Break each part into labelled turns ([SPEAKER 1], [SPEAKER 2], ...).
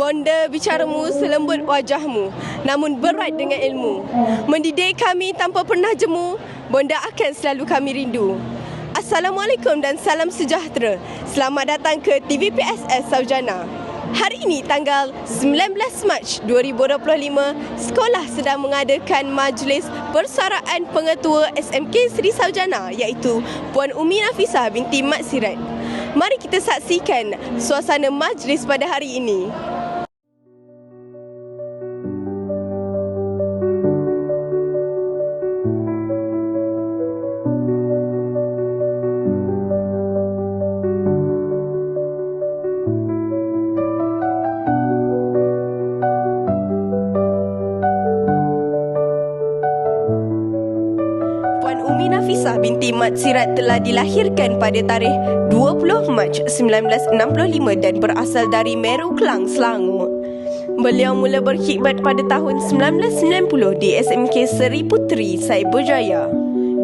[SPEAKER 1] Bonda bicaramu selembut wajahmu Namun berat dengan ilmu. Mendidik kami tanpa pernah jemu Bonda akan selalu kami rindu. Assalamualaikum dan salam sejahtera. Selamat datang ke TVPSS Saujana. Hari ini tanggal 19 Mac 2025 Sekolah sedang mengadakan majlis persaraan pengetua SMK Seri Saujana iaitu Puan Umi Nafisah binti Mat Sirat. Mari kita saksikan suasana majlis pada hari ini. Umi Nafisah binti Mat Sirat telah dilahirkan pada tarikh 20 Mac 1965 dan berasal dari Meru Kelang, Selangor. Beliau mula berkhidmat pada tahun 1990 di SMK Seri Puteri, Saibujaya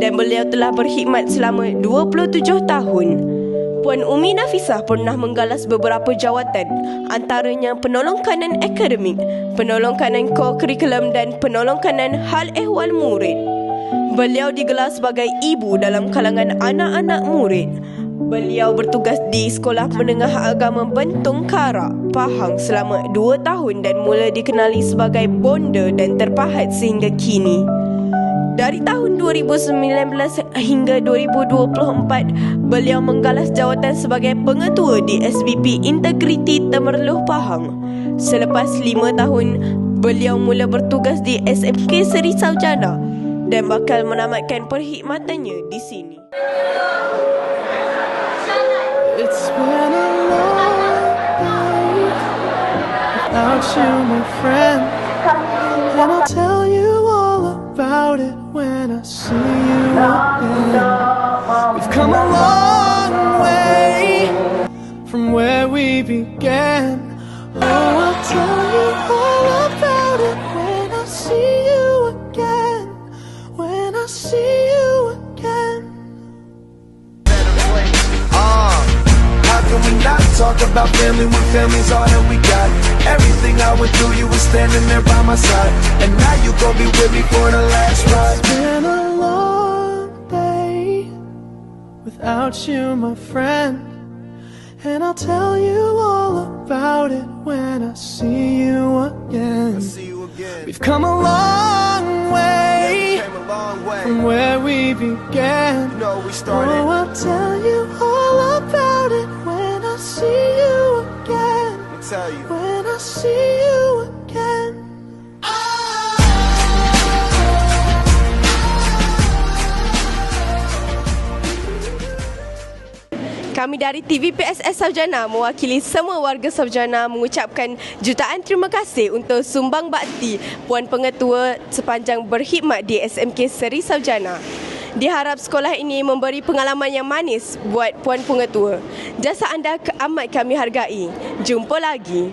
[SPEAKER 1] dan beliau telah berkhidmat selama 27 tahun. Puan Umi Nafisah pernah menggalas beberapa jawatan antaranya penolong kanan akademik, penolong kanan ko-kurikulum dan penolong kanan hal ehwal murid. Beliau digelar sebagai ibu dalam kalangan anak-anak murid. Beliau bertugas di Sekolah Menengah Agama Bentong Kara, Pahang selama dua tahun dan mula dikenali sebagai bonda dan terpahat sehingga kini. Dari tahun 2019 hingga 2024, beliau menggalas jawatan sebagai pengetua di SBP Integriti Temerloh Pahang. Selepas lima tahun, beliau mula bertugas di SMK Seri Saujana dan bakal menamatkan perkhidmatannya di sini.
[SPEAKER 2] It's been a long day without you, my friend. And I'll tell you all about it when I see you again. We've come a long way from where we began. Oh, I'll tell
[SPEAKER 3] talk about family when family's all that we got? Everything I went through, you were standing there by my side. And now you gon' be with me for the last ride.
[SPEAKER 2] It's been a long day without you, my friend. And I'll tell you all about it when I see you again.
[SPEAKER 3] See you again.
[SPEAKER 2] We've come a long way
[SPEAKER 3] Came a long way.
[SPEAKER 2] from where we began.
[SPEAKER 3] You know, we started.
[SPEAKER 2] Oh, I'll tell you all
[SPEAKER 3] tell you.
[SPEAKER 2] When I see you again.
[SPEAKER 1] Kami dari TVPSS Saujana mewakili semua warga Saujana mengucapkan jutaan terima kasih untuk sumbang bakti Puan Pengetua sepanjang berkhidmat di SMK Seri Saujana. Diharap sekolah ini memberi pengalaman yang manis buat Puan Pengetua. Jasa anda amat kami hargai. Jumpa lagi.